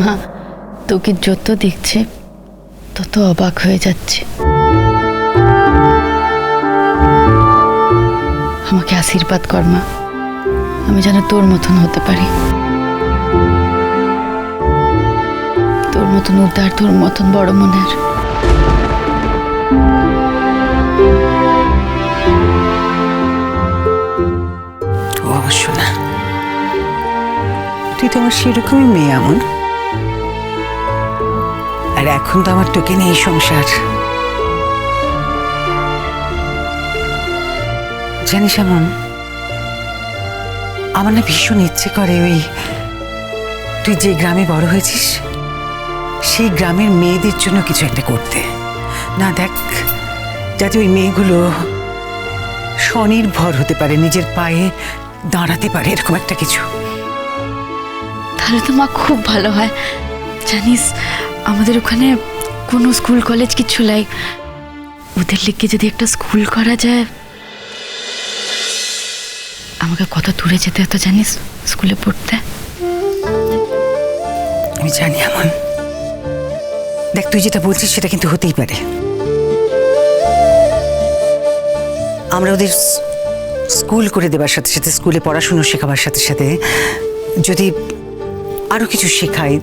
মা, তোকে যত দেখছে, তত অবাক হয়ে যাচ্ছে। আমাকে আশীর্বাদ কর মা, আমি যেন তোর মতন হতে পারি। তোর মতন উদার, তোর মতন বড় মনের। ও তুই তো আমার সেরকমই মেয়ে আর এখন তো আমার তোকে নেই সংসার। জানিস এমন, আমার না ভীষণ ইচ্ছে করে ওই, তুই যে গ্রামে বড় হয়েছিস, সেই গ্রামের মেয়েদের জন্য কিছু একটা করতে। না দেখ, যাতে ওই মেয়েগুলো স্বনির্ভর হতে পারে, নিজের পায়ে দাঁড়াতে পারে, এরকম একটা কিছু। তাহলে তো মা খুব ভালো হয়। জানিস আমাদের ওখানে কোনো স্কুল, কলেজ কিছু নাই। ওদের লিখে যদি একটা স্কুল করা যায়, আমাকে কত দূরে যেতে হতো জানিস স্কুলে পড়তে? আমি জানি এমন। দেখ, তুই যেটা বলছিস সেটা কিন্তু হতেই পারে। আমরা ওদের স্কুল করে দেবার সাথে সাথে, স্কুলে পড়াশুনো শেখাবার সাথে সাথে যদি আরও কিছু শেখাই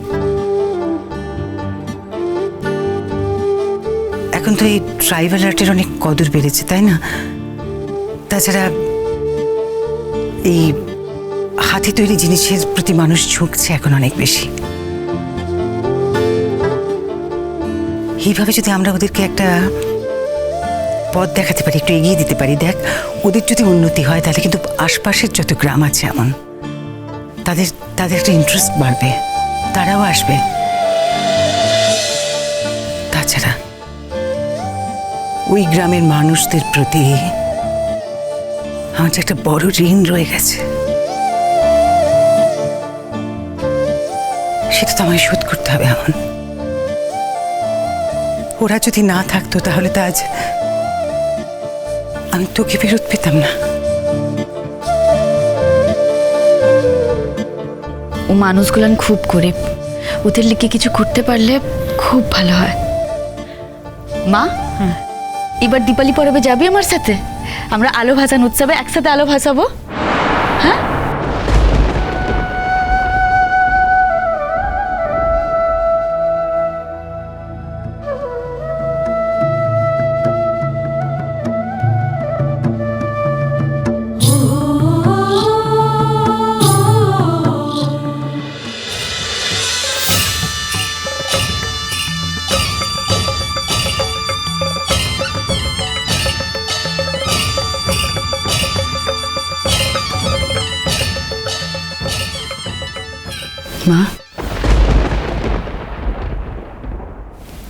এখন তো এই ট্রাইবাল আর্টের অনেক কদর বেড়েছে, তাই না? তাছাড়া এই হাতে তৈরি জিনিসের প্রতি মানুষ ঝুঁকছে এখন অনেক বেশি। এইভাবে যদি আমরা ওদেরকে একটা পথ দেখাতে পারি, একটু এগিয়ে দিতে পারি, দেখ, ওদের যদি উন্নতি হয়, তাহলে কিন্তু আশপাশের যত গ্রাম আছে এমন, তাদের তাদের একটা ইন্টারেস্ট বাড়বে, তারাও আসবে। তাছাড়া ওই গ্রামের মানুষদের প্রতি আমার যে একটা বড় ঋণ রয়ে গেছে সেটা তো আমায় শোধ করতে হবে এমন ওরা যদি না থাকতো তাহলে তো আজ আমি তোকে ফেরত পেতাম না। ও মানুষগুলান খুব গরিব। ওদের লিখে কিছু করতে পারলে খুব ভালো হয়। মা? এবার দীপালি পরবে যাবি আমার সাথে? আমরা আলো ভাসান উৎসবে একসাথে আলো ভাসাবো?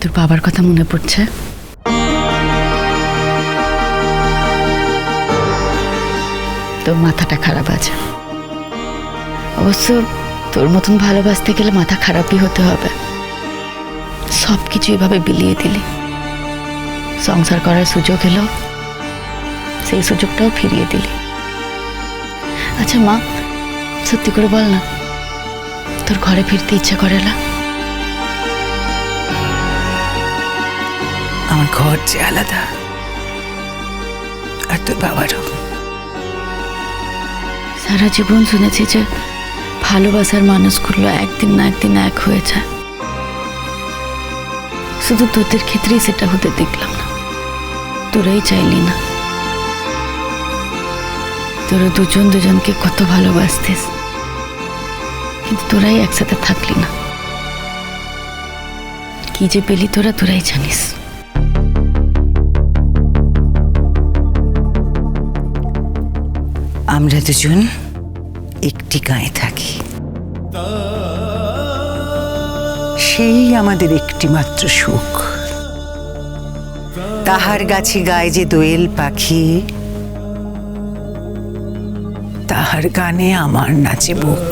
তোর বাবার কথা মনে পড়ছে? তোর মাথাটা খারাপ আছে। অবশ্য তোর মতন ভালোবাসতে গেলে মাথা খারাপই হতে হবে। সব কিছু এভাবে বিলিয়ে দিলি। সংসার করার সুযোগ এলো। সেই সুযোগটাও ফিরিয়ে দিলি। আচ্ছা মা, সত্যি করে বল না। তোর ঘরে ফিরতে ইচ্ছা করে না? আমার ঘর যে আলাদা, আর তোর বাবারও। সারা জীবন শুনেছি যে ভালোবাসার মানুষগুলো একদিন না একদিন এক হয়ে যায়। শুধু তোদের ক্ষেত্রেই সেটা হতে দেখলাম না। তোরাই চাইলি না। তোরা দুজন দুজনকে কত ভালোবাসতিস। কিন্তু তোরাই একসাথে থাকলি না। কি যে পেলি তোরা, তোরাই জানিস। আমরা দুজন একটি গায়ে থাকি। সেই আমাদের একটি মাত্র সুখ। তাহার গাছে গায়ে যে দোয়েল পাখি, তাহার গানে আমার নাচে বুক।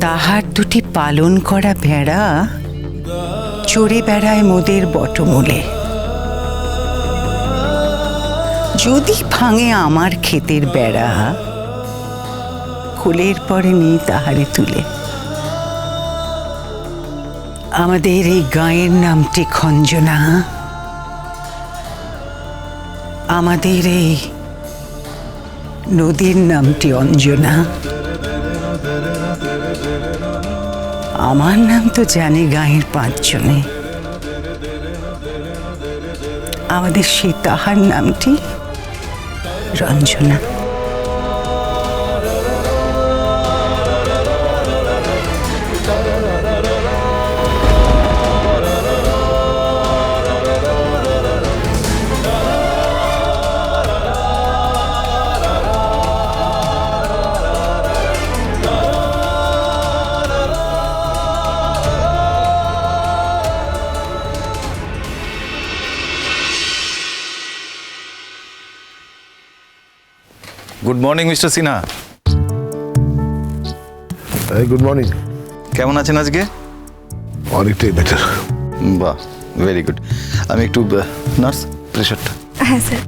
তাহার দুটি পালন করা ভেড়া, চড়ে বেড়ায় মোদের বটমূলে। যদি ভাঙে আমার ক্ষেতের বেড়া, কোলের পরে নেই তাহারে তুলে। আমাদের এই গায়ের নামটি খঞ্জনা। আমাদের এই নদীর নামটি অঞ্জনা। আমার নাম তো জানে গায়ের পাঁচজনে। আমাদের সেই তাহার নামটি 是安全的。গুড মর্নিং মিস্টার সিনহা এই গুড মর্নিং কেমন আছেন আজকে? অনেকটাই বেটার বাহ ভেরি গুড আমি একটু নার্স প্রেশারটা হ্যাঁ স্যার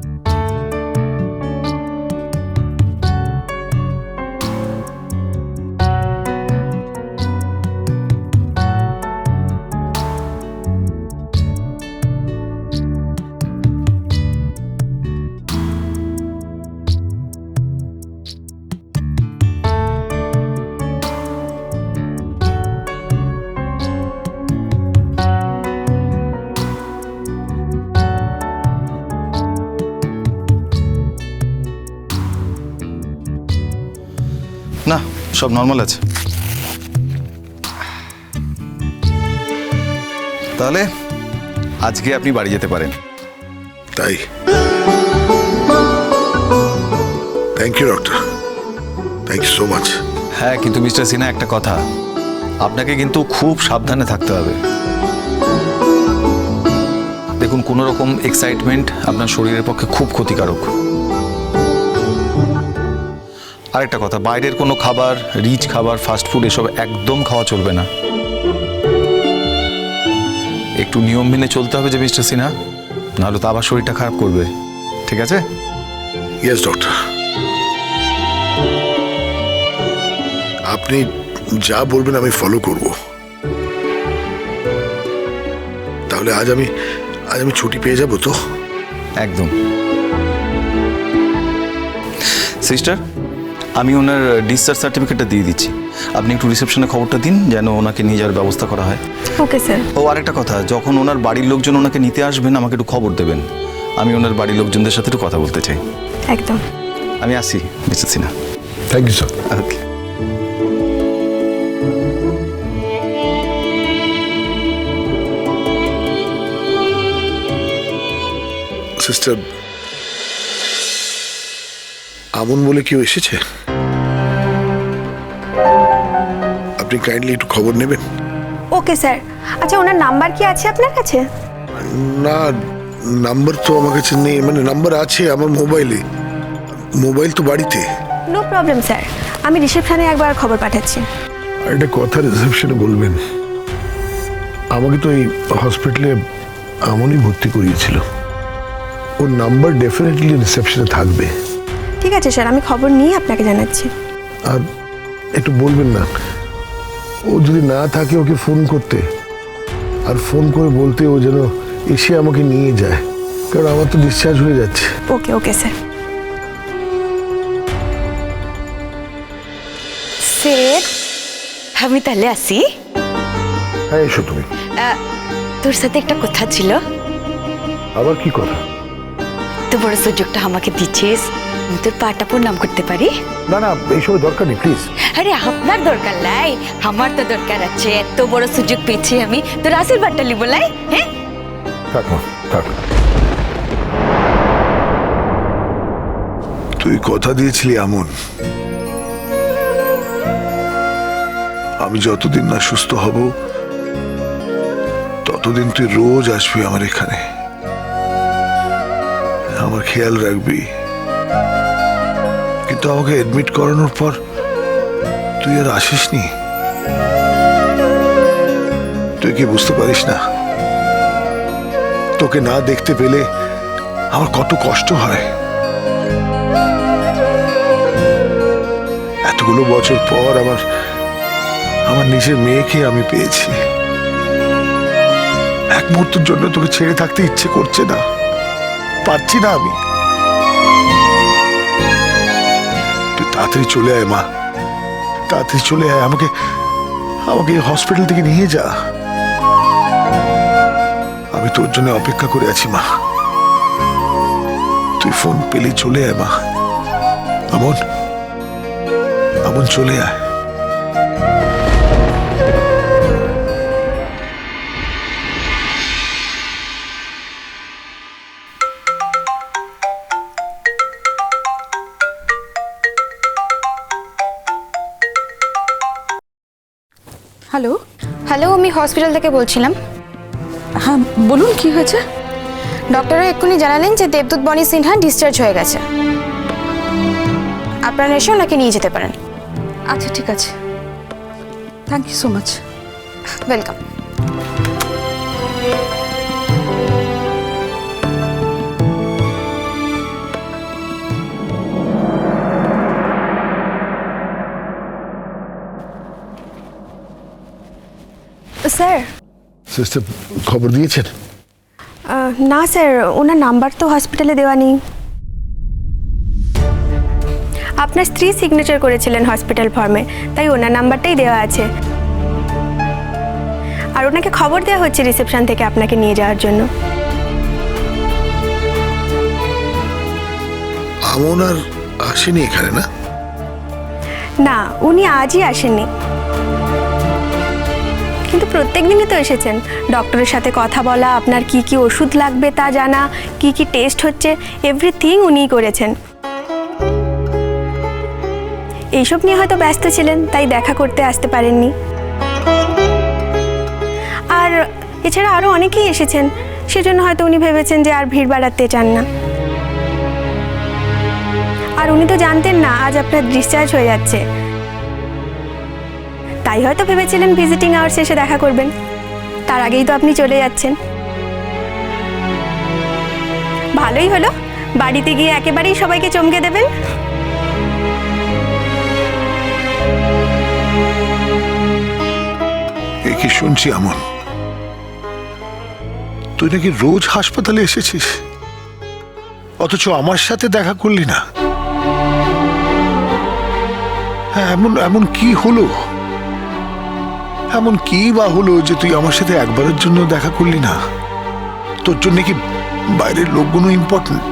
সব নর্মাল আছে? তাহলে আজকে আপনি বাড়ি যেতে পারেন। তাই? Thank you doctor thank you so much হ্যাঁ কিন্তু মিস্টার সিনহা একটা কথা। আপনাকে কিন্তু খুব সাবধানে থাকতে হবে। দেখুন কোনো রকম এক্সাইটমেন্ট আপনার শরীরের পক্ষে খুব ক্ষতিকারক। আরেকটা কথা বাইরের কোনো খাবার রিচ খাবার ফাস্ট ফুড এসব একদম খাওয়া চলবে না। একটু নিয়ম মেনে চলতে হবে যে মিস্টার সিনহা নাহলে তো আবার শরীরটা খারাপ করবে। ঠিক আছে? ইয়েস ডক্টর আপনি যা বলবেন আমি ফলো করব। তাহলে আজ আমি আজ আমি ছুটি পেয়ে যাব তো? একদম। সিস্টার আমি ওনার ডিসচার্জ সার্টিফিকেটটা দিয়ে দিচ্ছি। আপনি একটু রিসেপশনে খবরটা দিন যেন ওনাকে নিয়ে যাওয়ার ব্যবস্থা করা হয়। ওকে স্যার ও আরেকটা কথা যখন ওনার বাড়ির লোকজন ওনাকে নিতে আসবেন আমাকে একটু খবর দেবেন। আমি ওনার বাড়ির লোকজনদের সাথে একটু কথা বলতে চাই। একদম। আমি আসি mister Sinha. Thank you sir okay sister Aman বলে কেউ এসেছে? আপনি কাইন্ডলি একটু খবর নেবেন। Okay sir. আচ্ছা ওনার নাম্বার কি আছে আপনার কাছে? না নাম্বার তো আমার কাছে নেই মানে নাম্বার আছে আমার মোবাইলে। মোবাইল তো বাড়িতে। No problem sir. আমি রিসেপশনে একবার খবর পাঠাচ্ছি। আর একটা কথা রিসেপশনে বলবেন। আমাকে তো এই হসপিটালে আমনই ভর্তি করিয়েছিল। ওর নাম্বার ডেফিনেটলি রিসেপশনে থাকবে। ঠিক আছে স্যার। আমি খবর নিয়ে আপনাকে জানাচ্ছি। আর একটু বলবেন না ও যদি না থাকে ওকে ফোন করতে। আর ফোন করে বলতে ও যেন এসে আমাকে নিয়ে যায়। কারণ আমার তো ডিসচার্জ হয়ে যাচ্ছে। ওকে ওকে স্যার। স্যার আমি তাহলে আসি। হ্যাঁ এসো তুমি। তোর সাথে একটা কথা ছিল। আবার কি কথা? তো বড় সুযোগটা আমাকে দিচ্ছিস। আমি তোর পাটা নাম করতে পারি? না না এইসব দরকার নেই প্লিজ আরে আপনার দরকার নাই আমার তো দরকার আছে এত বড় সুযোগ পেয়েছি আমি। তোর আশীর্বাদটা লিব লাই হ্যাঁ? থাক মা থাক। তুই কথা দিয়েছিলি এমন। আমি যতদিন না সুস্থ হব ততদিন তুই রোজ আসবি আমার এখানে। আমার খেয়াল রাখবি। কিন্তু আমাকে এডমিট করানোর পর তুই আর আসিসনি। তুই কি বুঝতে পারিস না? তোকে না দেখতে পেলে আমার কত কষ্ট হয়। এতগুলো বছর পর আমার আমার নিজের মেয়েকে আমি পেয়েছি। এক মুহূর্তের জন্য তোকে ছেড়ে থাকতে ইচ্ছে করছে না। পারছি না আমি। তাড়াতাড়ি চলে আয়, মা। তাড়াতাড়ি চলে আয়, আমাকে আমাকে হসপিটাল থেকে নিয়ে যা। আমি তোর জন্য অপেক্ষা করে আছি, মা। তুই ফোন পেলে চলে আয়, মা। আমন আমন চলে আয়। হ্যালো? হ্যালো আমি হসপিটাল থেকে বলছিলাম। হ্যাঁ বলুন কি হয়েছে? ডক্টররা এক্ষুনি জানালেন যে দেবদূত বনি সিনহা ডিসচার্জ হয়ে গেছে। আপনারা এসে ওনাকে নিয়ে যেতে পারেন। আচ্ছা ঠিক আছে। Thank you so much welcome sir. Sister খবর দিয়েছেন? না স্যার ওনার নাম্বার তো হসপিটালে দেওয়া নেই। আপনার স্ত্রী সিগনেচার করেছিলেন হসপিটাল ফর্মে তাই ওনার নাম্বারটাই দেওয়া আছে। আর ওনাকে খবর দেওয়া হচ্ছে রিসেপশন থেকে আপনাকে নিয়ে যাওয়ার জন্য। আমন আর আসেনি এখানে না? না উনি আজই আসেননি। কিন্তু প্রত্যেক দিনই তো এসেছেন। ডক্টরের সাথে কথা বলা, আপনার কি কি ওষুধ লাগবে তা জানা, কি কি টেস্ট হচ্ছে এভরিথিং উনিই করেছেন। এইসব নিয়ে হয়তো ব্যস্ত ছিলেন, তাই দেখা করতে আসতে পারেননি। আর এছাড়া আরও অনেকেই এসেছেন, সেজন্য হয়তো উনি ভেবেছেন যে আর ভিড় বাড়াতে চান না। আর উনি তো জানতেন না, আজ আপনার ডিসচার্জ হয়ে যাচ্ছে। তাই হয়তো ভেবেছিলেন ভিজিটিং আওয়ার্স এসে দেখা করবেন। তার আগেই তো আপনি চলে যাচ্ছেন। ভালোই হলো। বাড়িতে গিয়ে একেবারেই সবাইকে চমকে দেবেন। কি শুনছি, আমন? তুই নাকি রোজ হাসপাতালে এসেছিস? অথচ আমার সাথে দেখা করলি না। হ্যাঁ এমন এমন কি হলো? এমন কি বা হলো যে তুই আমার সাথে একবারের জন্য দেখা করলি না? তোর জন্য কি বাইরের লোকগুলো ইম্পর্টেন্ট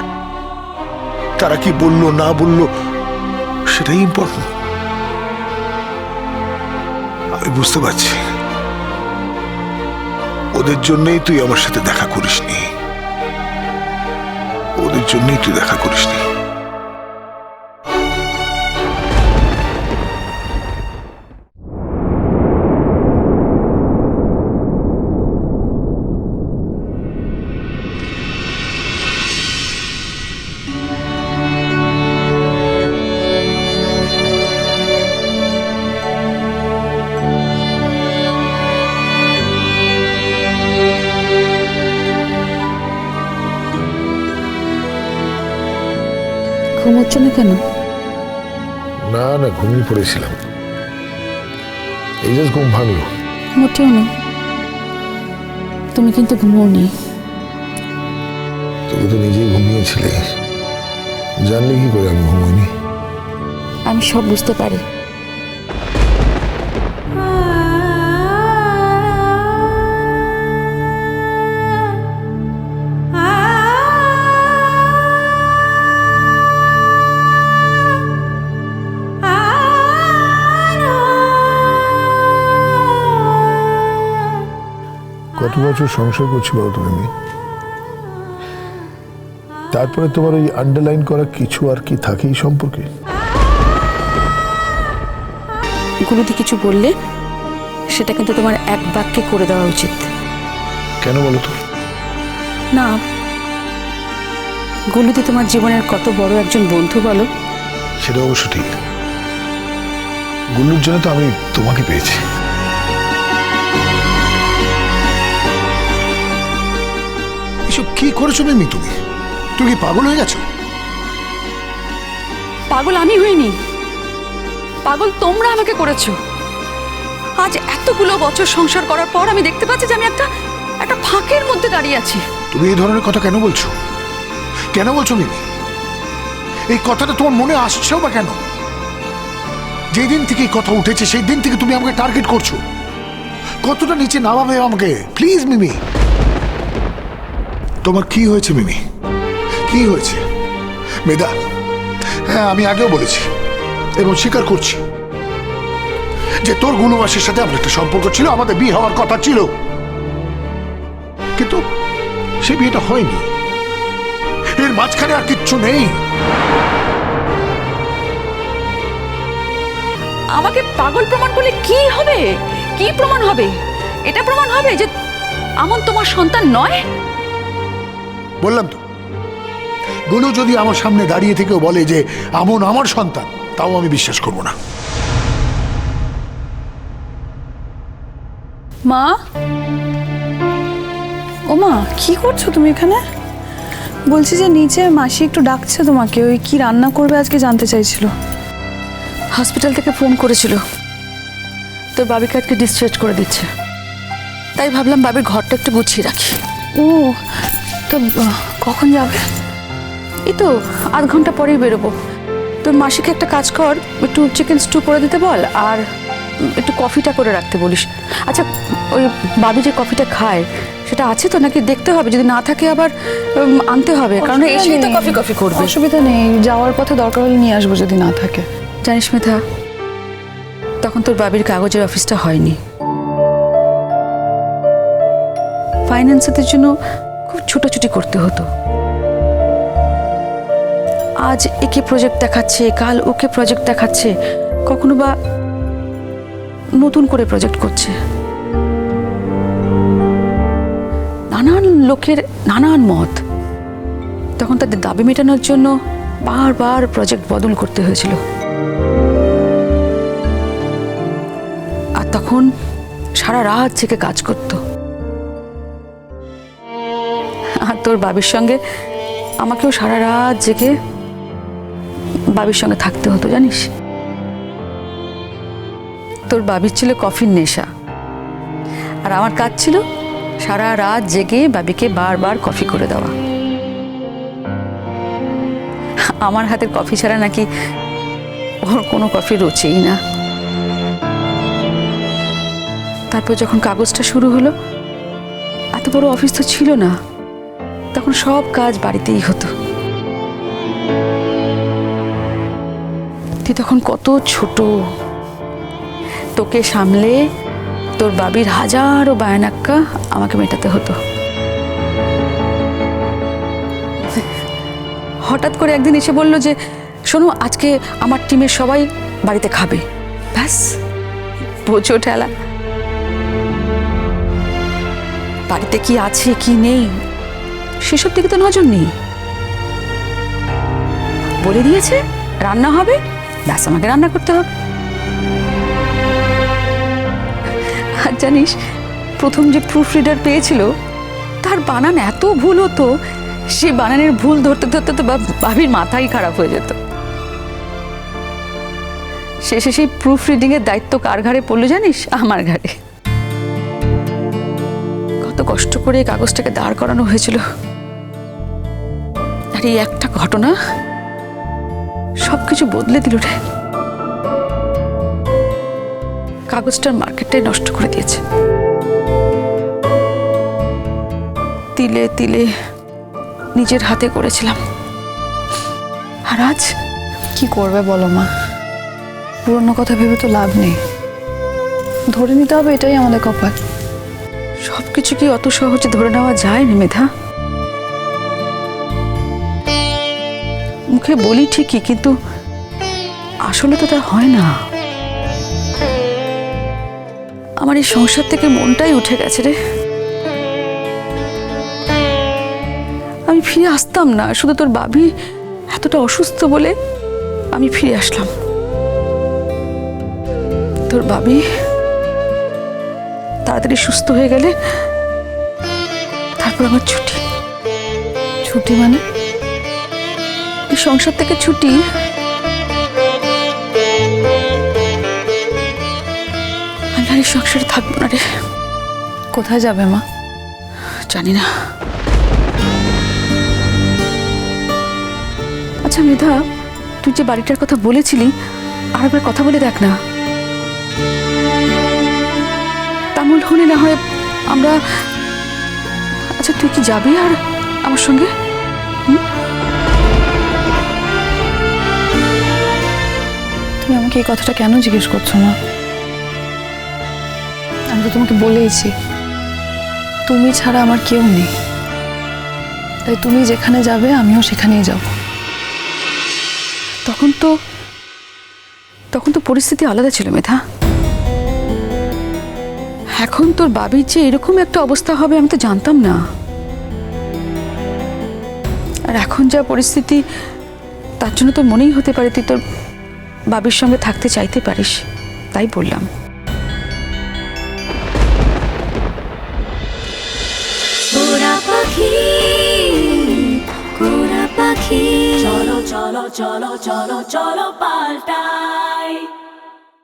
তারা কি বলল, না বলল, সেটাই ইম্পর্টেন্ট আমি বুঝতে পারছি। ওদের জন্যই তুই আমার সাথে দেখা করিসনি। ওদের জন্যই তুই দেখা করিসনি। কেন? না না ঘুমিয়ে পড়েছিলাম। এই জাস্ট ঘুম ভাঙলো। মোটেও না। তুমি কিন্তু ঘুমোওনি। তুমি তো নিজেই ঘুমিয়েছিলে। জানলে কি করে আমি ঘুমোইনি? আমি সব বুঝতে পারি। কত বছর সংসার করছি বলো তুমি আমি তারপরে তোমার ওই আন্ডারলাইন করা কিছু আর কি থাকে এই সম্পর্কে? গুরুদি কিছু বললে সেটা কিন্তু তোমার এক বাক্যে করে দেওয়া উচিত। কেন বলো তো? না গুলুদি তোমার জীবনের কত বড় একজন বন্ধু বলো। সেটা অবশ্য ঠিক। গুল্লুর জন্য তো আমি তোমাকে পেয়েছি। এসব কি করেছ মিমি তুমি তুমি কি পাগল হয়ে গেছো? পাগল আমি হইনি। পাগল তোমরা আমাকে করেছ। আজ এতগুলো বছর সংসার করার পর আমি দেখতে পাচ্ছি যে আমি একটা একটা ফাঁকের মধ্যে দাঁড়িয়ে আছি। তুমি এই ধরনের কথা কেন বলছো? কেন বলছো মিমি? এই কথাটা তোমার মনে আসছেও বা কেন? যেই দিন থেকে এই কথা উঠেছে সেই দিন থেকে তুমি আমাকে টার্গেট করছ। কতটা নিচে নামাবে আমাকে? প্লিজ মিমি। তোমার কি হয়েছে, মিমি? কি হয়েছে? মেধা হ্যাঁ আমি আগেও বলেছি এবং স্বীকার করছি যে তোর গুলুমাসের সাথে আমার একটা সম্পর্ক ছিল, আমাদের বিয়ে হওয়ার কথা ছিল। কিন্তু সে বিয়েটা হয়নি। এর মাঝখানে আর কিচ্ছু নেই। আমাকে পাগল প্রমাণ করলে কি হবে? কি প্রমাণ হবে? এটা প্রমাণ হবে যে আমন তোমার সন্তান নয়? বললাম তো। গুলু যদি আমার সামনে দাঁড়িয়ে থেকেও বলে যে আমন আমার সন্তান তাও আমি বিশ্বাস করব না। মা? ও মা কি করছ তুমি এখানে? বলছি যে নিচে মাসি একটু ডাকছে তোমাকে ওই কি রান্না করবে আজকে জানতে চাইছিল। হসপিটাল থেকে ফোন করেছিল। তোর বাবিকে আজকে ডিসচার্জ করে দিচ্ছে। তাই ভাবলাম বাবির ঘরটা একটু গুছিয়ে রাখি। ও তো কখন যাবে? এই তো আধ ঘণ্টা পরেই বেরোবো। তোর মাসিকে একটা কাজ কর একটু চিকেন স্টু করে দিতে বল আর একটু কফিটা করে রাখতে বলিস। আচ্ছা ওই বাবি যে কফিটা খায় সেটা আছে তো? নাকি দেখতে হবে? যদি না থাকে আবার আনতে হবে কারণ এসেই তো কফি কফি করবে। অসুবিধা নেই। যাওয়ার পথে দরকার হলে নিয়ে আসব যদি না থাকে। জানিস মেধা তখন তোর বাবির কাগজের অফিসটা হয়নি। ফাইন্যান্সের জন্য ছোটাছুটি করতে হতো। আজ একে প্রজেক্ট দেখাচ্ছে, কাল ওকে প্রজেক্ট দেখাচ্ছে, কখনো বা নতুন করে প্রজেক্ট করছে। নানান লোকের নানান মত। তখন তাদের দাবি মেটানোর জন্য বারবার প্রজেক্ট বদল করতে হয়েছিল। আর তখন সারা রাত জেগে কাজ করত। তোর বাবির সঙ্গে, আমাকেও সারা রাত জেগে বাবির সঙ্গে থাকতে হতো, জানিস? তোর বাবির ছিল কফির নেশা। আর আমার কাজ ছিল সারা রাত জেগে বাবিকে বারবার কফি করে দেওয়া। আমার হাতের কফি ছাড়া নাকি ওর কোনো কফি রোচেই না। তারপর যখন কাগজটা শুরু হলো, এত বড় অফিস তো ছিল না। তখন সব কাজ বাড়িতেই হতো। তুই তখন কত ছোট। তোকে সামলে তোর বাবির হাজারো বায়নাক্কা আমাকে মেটাতে হতো। হঠাৎ করে একদিন এসে বলল যে, শোনো, আজকে আমার টিমের সবাই বাড়িতে খাবে। ব্যাস, বোঝো ঠেলা। বাড়িতে কি আছে, কি নেই? সেসব দিকে তো নজর নেই। বলে দিয়েছে, রান্না হবে, ব্যাস, আমাকে রান্না করতে হবে। আর জানিস, প্রথম যে প্রুফ রিডার পেয়েছিল, তার বানান এত ভুল হতো, সে বানানের ভুল ধরতে ধরতে তো ভাবির মাথাই খারাপ হয়ে যেত। শেষে সেই প্রুফ রিডিং এর দায়িত্ব কার ঘাড়ে পড়ল জানিস? আমার ঘাড়ে। কত কষ্ট করে কাগজটাকে দাঁড় করানো হয়েছিল। আর এই একটা ঘটনা সবকিছু বদলে দিল রে। কাগজটার মার্কেটটাই নষ্ট করে দিয়েছে। তিলে তিলে নিজের হাতে করেছিলাম। আর আজ কি করবে বলো মা? পুরনো কথা ভেবে তো লাভ নেই। ধরে নিতে হবে এটাই আমাদের কপাল। সবকিছু কি অত সহজে ধরে নেওয়া যায় না মেধা? মুখে বলি ঠিকই, কিন্তু আসলে তো তা হয় না। আমার এই সংসার থেকে মনটাই উঠে গেছে রে। আমি ফিরে আসতাম না, শুধু তোর বাবি এতটা অসুস্থ বলে আমি ফিরে আসলাম। তোর বাবি তাড়াতাড়ি সুস্থ হয়ে গেলে তারপর আমার ছুটি। ছুটি মানে? সংসার থেকে ছুটি? আমি আর সংসারে থাকব না রে। কোথায় যাবে মা? জানি না। আচ্ছা মেধা তুই যে বাড়িটার কথা বলেছিলি আর একবার কথা বলে দেখ না। তামুল হলে না হয় আমরা আচ্ছা তুই কি যাবি আর আমার সঙ্গে? আমাকে এই কথাটা কেন জিজ্ঞেস করছ মা? আমি তো তোমাকে বলেইছি, তুমি ছাড়া আমার কেউ নেই। তাই তুমি যেখানে যাবে, আমিও সেখানেই যাব। তখন তো তখন তো পরিস্থিতি আলাদা ছিল মেধা। এখন তোর বাবির যে এরকম একটা অবস্থা হবে, আমি তো জানতাম না। আর এখন যা পরিস্থিতি, তার জন্য তো মনেই হতে পারে, তুই তোর বাবির সঙ্গে থাকতে চাইতে পারিস তাই বললাম। পাখি কোরা পাখি। চলো চলো চলো চলো চলো পাল্টাই